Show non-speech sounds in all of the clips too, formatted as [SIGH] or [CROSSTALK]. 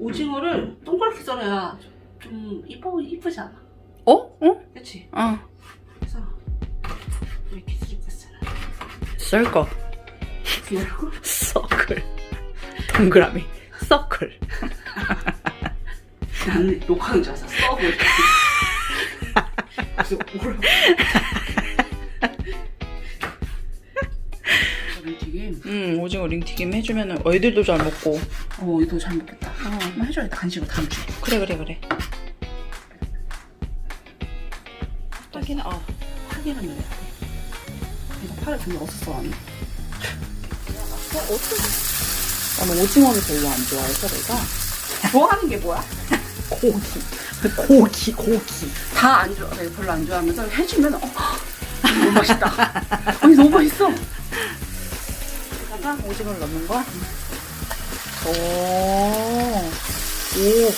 오징어를 동그랗게 썰어야 좀 이뻐 이쁘지 않아? 어? 어? 그렇지? 어. 그래서 이렇게 썰고 썰어. 썰거. 그리고 서클. 동그라미. 서클. [LAUGHS] 나는 욕하는 줄 알았어. 썩을. 그래서 뭐라고? 튀김. 음, 오징어 링튀김 해주면 애들도 잘 먹고. 어, 이거 잘 먹겠다. 어. 한번 해줘야겠다. 간식으로 다음 주에. 그래, 그래, 그래. 딱이나, 어. 파기는 넣어야 돼. 이거 파를 좀 넣었어, 언니. 나는 오징어를 별로 안 좋아해서 내가. 좋아하는 게 뭐야? 고기. 고기, 고기. 다 안 좋아. 내가 별로 안 좋아하면서 해주면, 어, 너무 맛있다. [LAUGHS] 아니, 너무 맛있어. 오징어를 넣는 거야? 오. 오.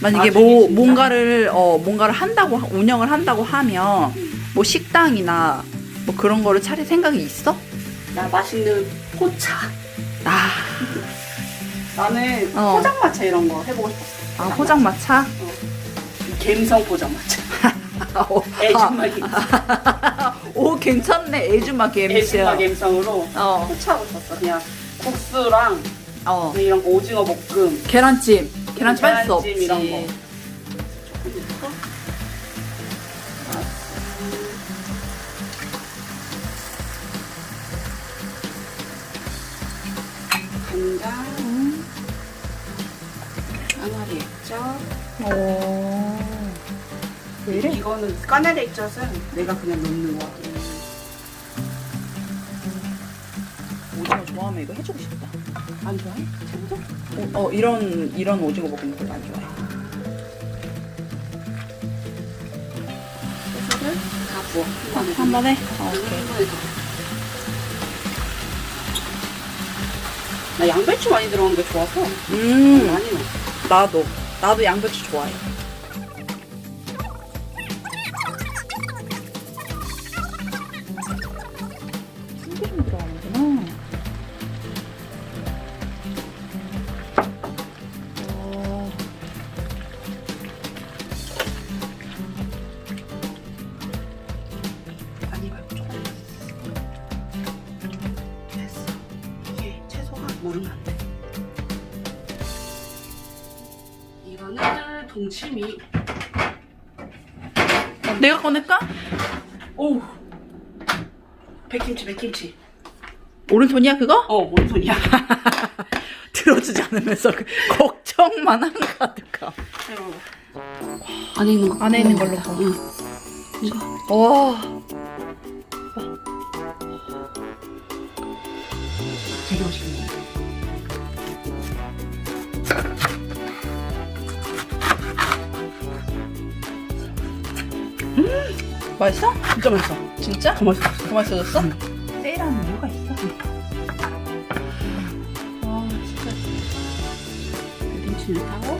만약에 나중에 뭐? 뭔가를 어 뭔가를 한다고 하- 운영을 한다고 하면 뭐 식당이나 뭐 그런 거를 차릴 생각이 있어? 나 맛있는 포차. 아, 나는 어. 포장마차 이런 거 해보고 싶었어. 아 포장마차? 갬성 포장마차. [LAUGHS] 오, 애주마 갬성. 오 괜찮네 애주마 애주마 갬성으로 어, 포차하고 싶었어. 그냥 국수랑 어 이런 거 오징어 볶음. 계란찜 계란찜 뺄수 계란찜 없지 이런 거. 간장, 액젓. 오. 왜 이래? 이거는 까나리 액젓은 내가 그냥 넣는 거야. 오징어 좋아하면 이거 해주고 싶다 안 좋아해? 재밌어? 어, 어, 이런 이런 오징어 볶음 별로 안 좋아해 소스를 다 부어. 한 번에. 한 번에? 어, 오케이. 나 양배추 많이 들어간 게 좋아서 음 많이 넣어. 나도 나도 양배추 좋아해 참기름 들어가는구나 어, 많이 말고 조금 됐어. 이게 채소가 모르면 안 돼. 이거는 동치미. 내가 꺼낼까? 오우. 백김치, 백김치. 오른손이야 그거? 어, 오른손이야. [LAUGHS] 들어주지 않으면서 그 걱정만 한 가득함 안에 있는 거. 안에 있는 걸로 봐. 응. 이거. 와 맛있어? 진짜 맛있어. 진짜? 더 맛있어. 더 맛있어졌어? 세일하는 이유가 있어 와 진짜 김치를 타고.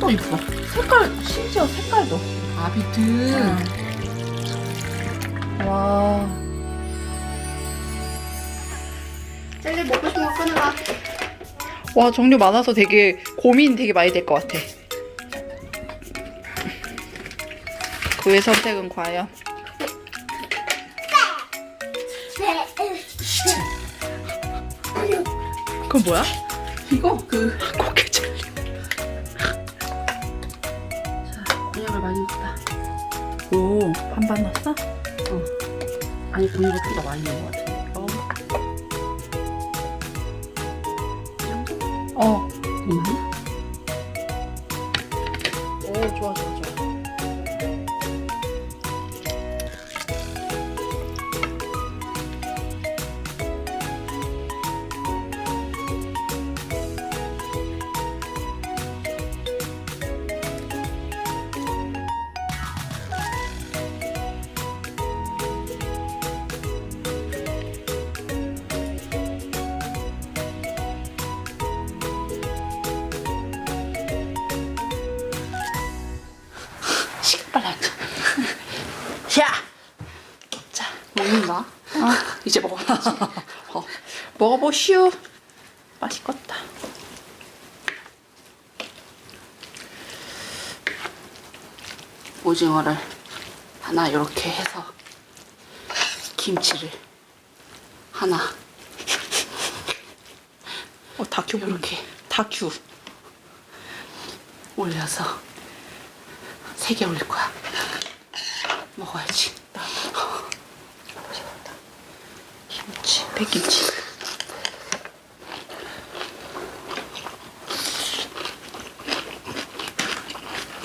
또 이뻐. 색깔 심지어 색깔도 아, 비트. 와 젤리 먹고 싶은 거 끊어라. 와 종류 많아서 되게 고민 되게 많이 될 것 같아. 그의 선택은 과연? 그건 뭐야? 이거 그 고개 젤리. 곤약을 많이 넣었다. 오 반반 넣었어? 아니 곤약을 좀더 많이 넣은 것 같은데. 어. 이 어, 먹어보시오. 맛있겠다. 오징어를 하나 이렇게 해서 김치를 하나 어, 다큐 이렇게 다큐. 올려서 세 개 올릴 거야. 먹어야지. 백김치.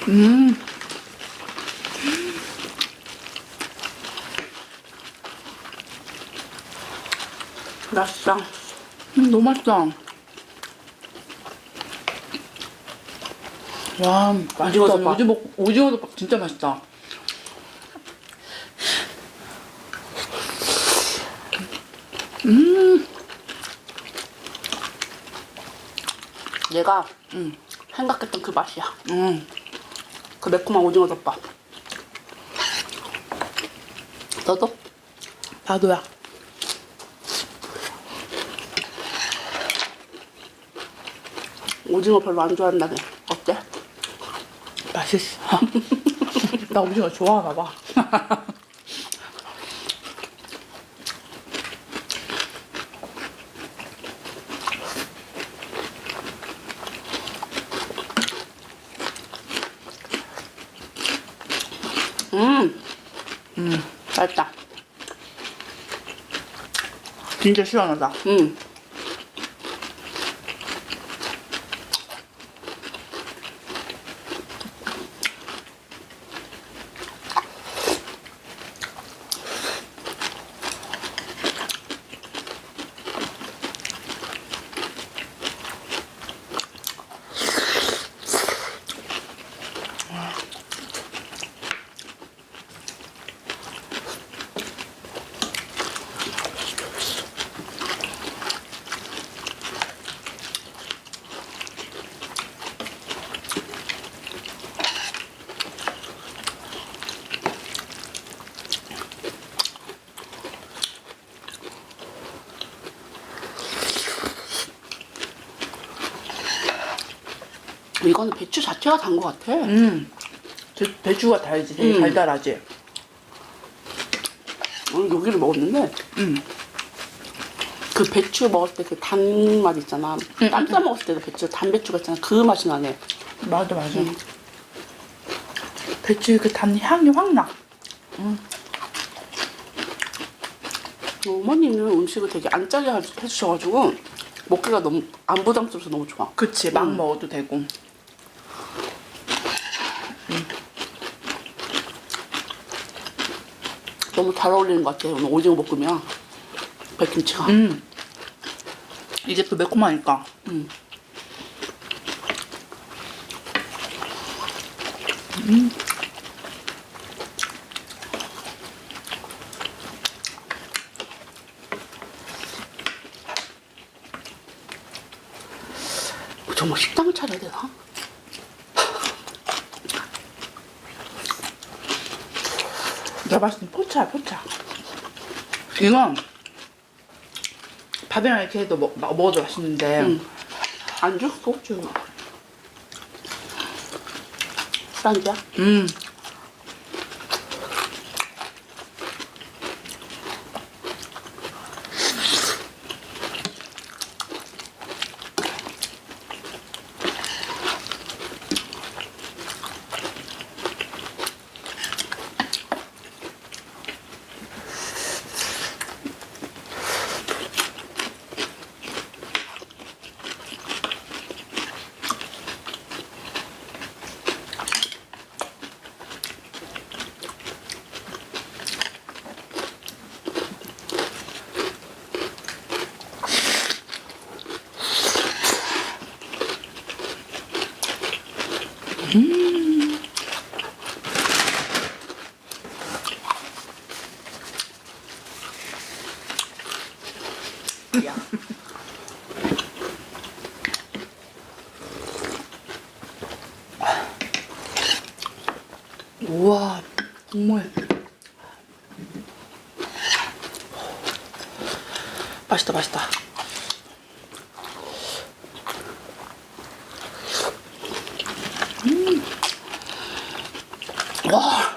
음. 맛있어. 음, 너무 맛있다. 와, 맛있다. 오징어 덮밥. 오징어, 오징어 덮밥 진짜 맛있다. 얘가 음. 생각했던 그 맛이야. 음. 그 매콤한 오징어 덮밥. 너도? 나도야. 오징어 별로 안 좋아한다네. 어때? 맛있어. [LAUGHS] 나 오징어 좋아하나 봐. [LAUGHS] 음. 음. 맛있다. 진짜 시원하다. 음. 이거는 배추 자체가 단 것 같아. 음. 배, 배추가 달지. 되게 음. 달달하지. 오늘 여기를 먹었는데 음. 그 배추 먹을 때 그 단맛 있잖아. 음, 땀 싸 먹었을 때도 배추 단배추가 있잖아. 그 맛이 나네. 맞아, 맞아. 음. 배추 그 단 향이 확 나. 어머니는 음식을 되게 안 짜게 하- 해주셔가지고 먹기가 너무 안 부담스러워서 너무 좋아. 그치, 막 음. 먹어도 되고. 너무 잘 어울리는 것 같아. 오늘 오징어 볶음이랑 백김치가. 음. 이제 또 매콤하니까. 음. 정말 식당을 차려야 되나? 내가 봤을 땐 포차야, 포차. 이건 밥이랑 이렇게 해도 먹, 막 먹어도 맛있는데. 응. 안주? 소주. 술안주야? 음. 우와, 정말. 맛있다, 맛있다. 음. 와.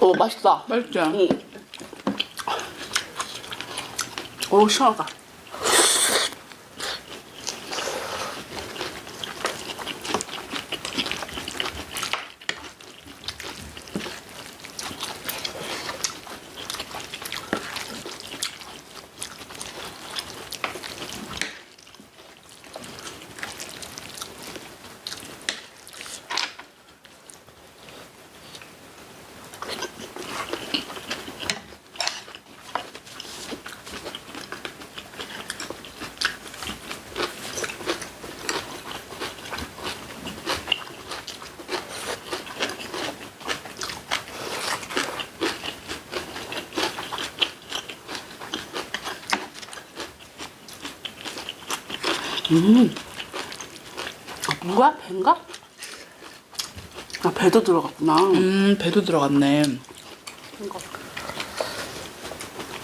어, 맛있다. 맛있지? 응. 오, 시원하다. 음. 아, 뭐야? 배인가? 아, 배도 들어갔구나. 음, 배도 들어갔네. 이거.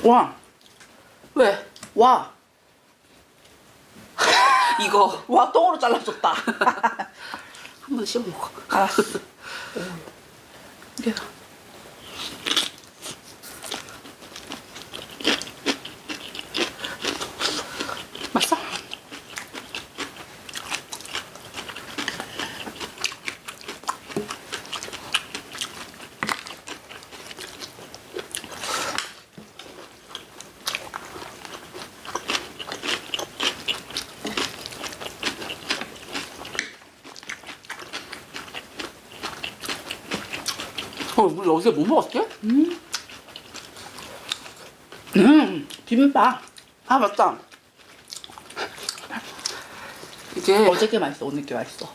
와, 왜? 와, [LAUGHS] 이거. 와, 똥으로 잘라줬다. 한 번 씹어 먹어. 알았어. 이 우리 어제 뭐 먹었지? 음, 비빔밥. 아, 맞다. 이게 어저께 맛있어, 오늘 게 맛있어.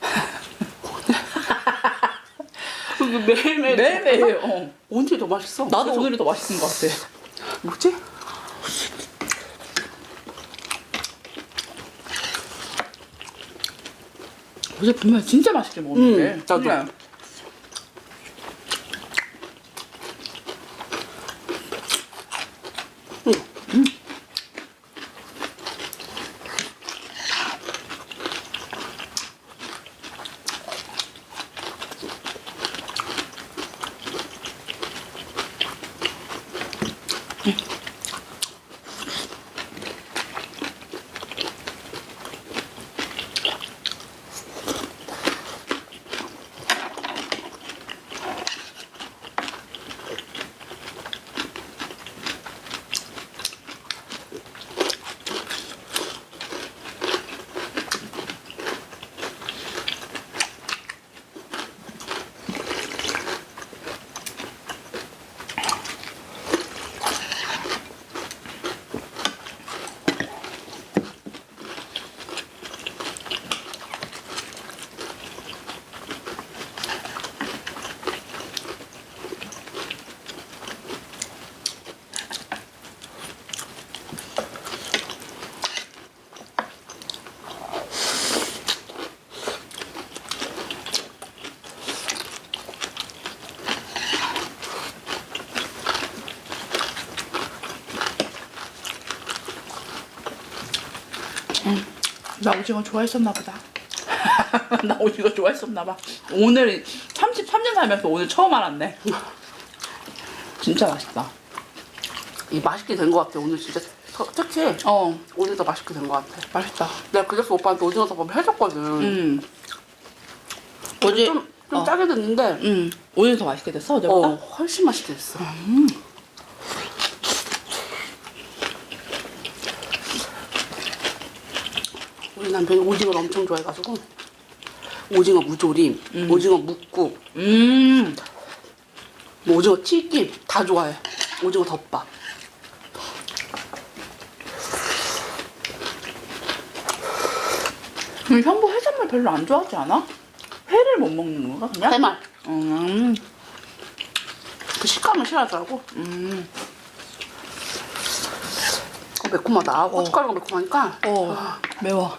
[LAUGHS] 매일매일 매일매일, 어. 언제 더 맛있어? 나도 그래서 오늘이 더 맛있는 것 같아. 뭐지? 어제 분명 진짜 맛있게 먹었는데. 음, 나도. 그래. 나 오징어 좋아했었나 보다. [LAUGHS] 나 오징어 좋아했었나 봐. 오늘 33년 살면서 오늘 처음 알았네. 진짜 맛있다. 이 맛있게 된 것 같아. 오늘 진짜 터- 특히 어, 오늘 더 맛있게 된 것 같아. 맛있다. 내가 그래서 오빠한테 오징어 덮밥 해줬거든. 음. 어제 좀, 좀 어. 짜게 됐는데 음, 오늘 더 맛있게 됐어 어제보다. 어, 훨씬 맛있게 됐어. 우리 남편이 오징어를 엄청 좋아해가지고 오징어 무조림, 오징어 묵국, 음. 뭐 오징어 튀김 다 좋아해. 오징어 덮밥. 음, 형부 해산물 별로 안 좋아하지 않아? 회를 못 먹는 건가 그냥? 해말. 음. 그 식감을 싫어하더라고. 음. 어, 매콤하다. 고춧가루가 매콤하니까. 어. 매워.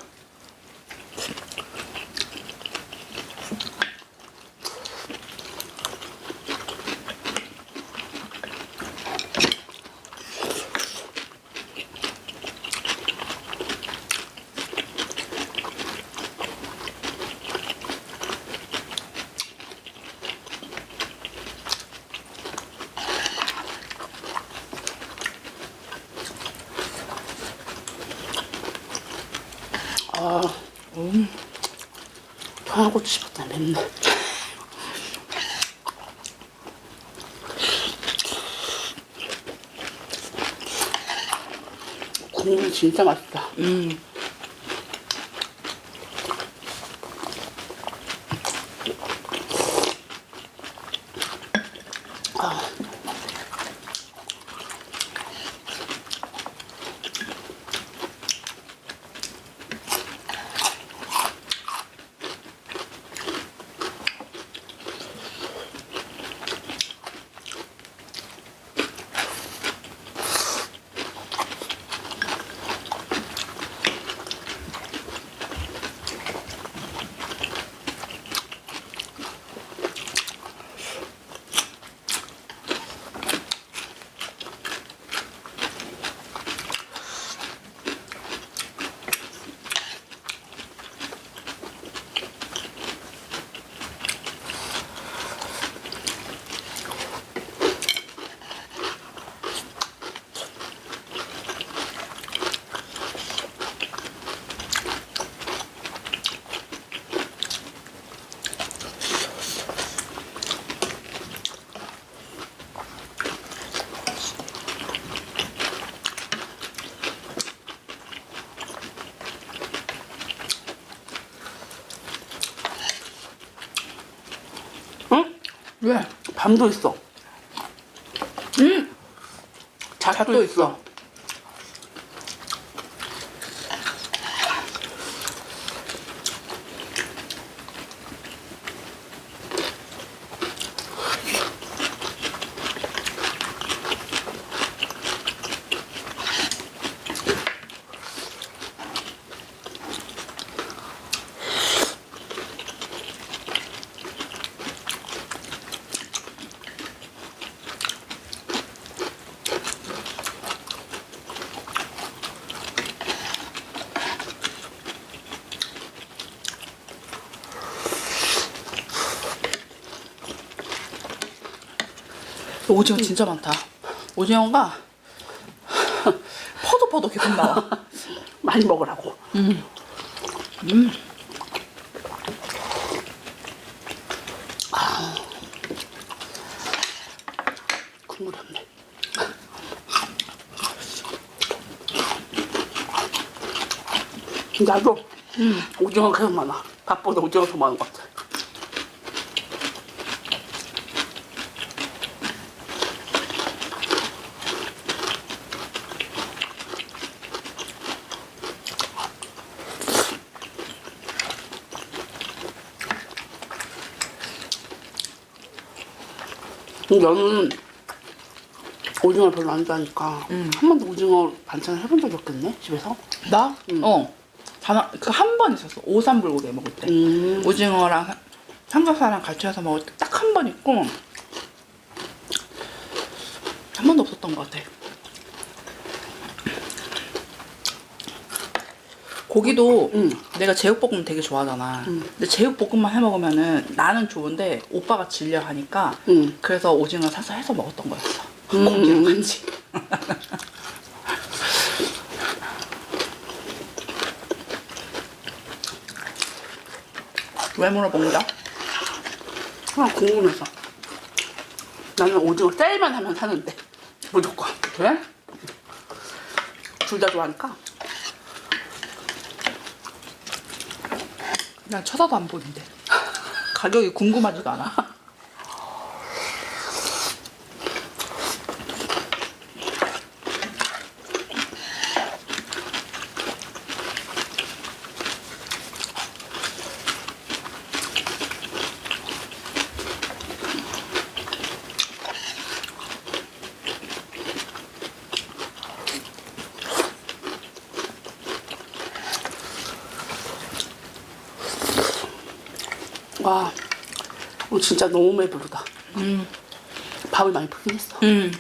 아, 음. 청양 고추 씹었다 맵네. 국물 진짜 맛있다. 음. 왜? 밤도 있어. 음. 잣도, 잣도 있어. 있어. 오징어 진짜 많다. 오징어가 퍼도 퍼도 계속 나와. [LAUGHS] 많이 먹으라고. 음. 국물 없네. 나도 오징어 계속 많아. 밥보다 오징어 더 많은 것 같아. 너는 오징어 별로 안 좋아하니까 한 번도 오징어 반찬 해본 적이 없겠네 집에서. 나? 어. 그한 번 있었어. 오삼 불고기 먹을 때. 음. 오징어랑 사- 삼겹살랑 같이 해서 먹을 때 딱 한 번 있고 한 번도 없었던 것 같아. 고기도 음. 내가 제육볶음 되게 좋아하잖아. 근데 제육볶음만 해 먹으면은 나는 좋은데 오빠가 질려 하니까 음. 그래서 오징어 사서 해서 먹었던 거였어. 음. 고기랑 같이. [LAUGHS] 왜 물어본다? 그냥 궁금해서. 나는 오징어 짤만 하면 사는데 무조건. 그래? 둘 다 좋아하니까. 난 쳐다도 안 보는데. [LAUGHS] 가격이 궁금하지도 않아. 와, 오늘 진짜 너무 배부르다. 음. 밥을 많이 푸긴 했어. 음.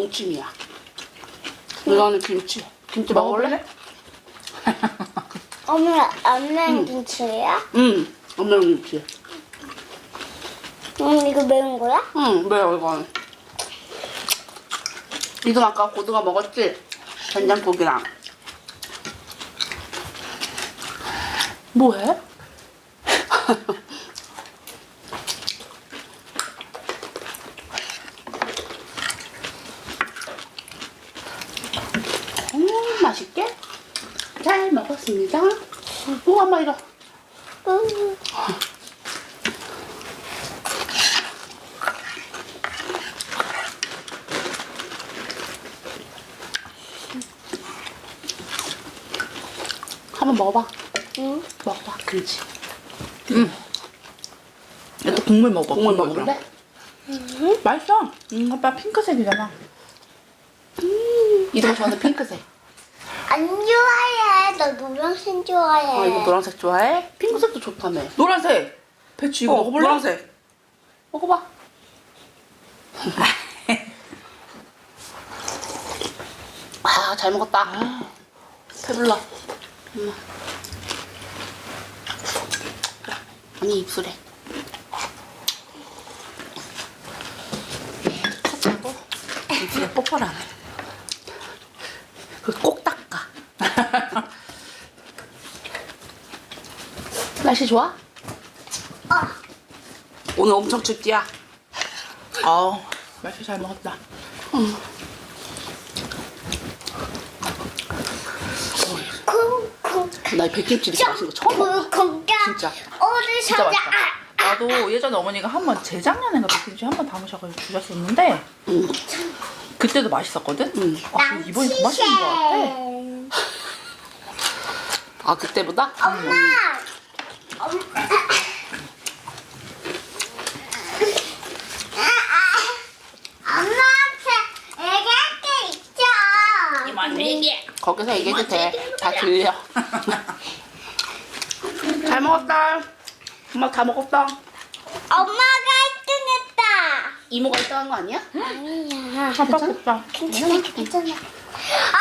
동치미야. 이거는 김치. 김치 먹어볼래? [LAUGHS] 엄마 안면 김치야? 응. 엄마랑 김치. 음 이거 매운 거야? 응, 매워, 이건. 이건 아까 고등어 먹었지? 된장국이랑. 뭐해? [LAUGHS] 음, 맛있게? 잘 먹었습니다. 오, 엄마 이거. 음. 한번 먹어봐. 응? 먹어봐, 김치. 얘도 국물 먹어. 국물 국물. 먹을래? 맛있어. 음, 아빠 핑크색이잖아. 이거 좋아하는 핑크색. 안 좋아해. 나 노란색 좋아해. 아, 이거 노란색 좋아해? 핑크색도 좋다며. 노란색. 배추 이거 어, 먹어볼래? 노란색. 먹어봐. [LAUGHS] 아, 잘 먹었다. 배불러. 엄마. 아니, 입술에. 하고 입술에 뽀뽀하네. 그꼭 닦아. [LAUGHS] 날씨 좋아? 어. 오늘 엄청 춥지야. 아우, 맛있게 잘 먹었다. 콩콩. 나이 백김치 이렇게 맛있는 거 처음 먹어. 진짜. 진짜 사자? 맛있다. 나도 예전에 어머니가 한 번 재작년인가 백김치 한번 담으셔가지고 주셨었는데 응. 그때도 맛있었거든? 응. 아, 근데 이번이 더 맛있는 것 같아. 아 그때보다? 엄마. 엄마. 엄마한테 얘기할 게 있죠. 이만 얘기해. 거기서 얘기해도 돼. 다 들려. [LAUGHS] 잘 먹었다. 엄마 다 먹었다. 엄마가 1등했다. 이모가 1등한 거 아니야? 아니야. 아빠 겠다 괜찮아, 괜찮아. 아,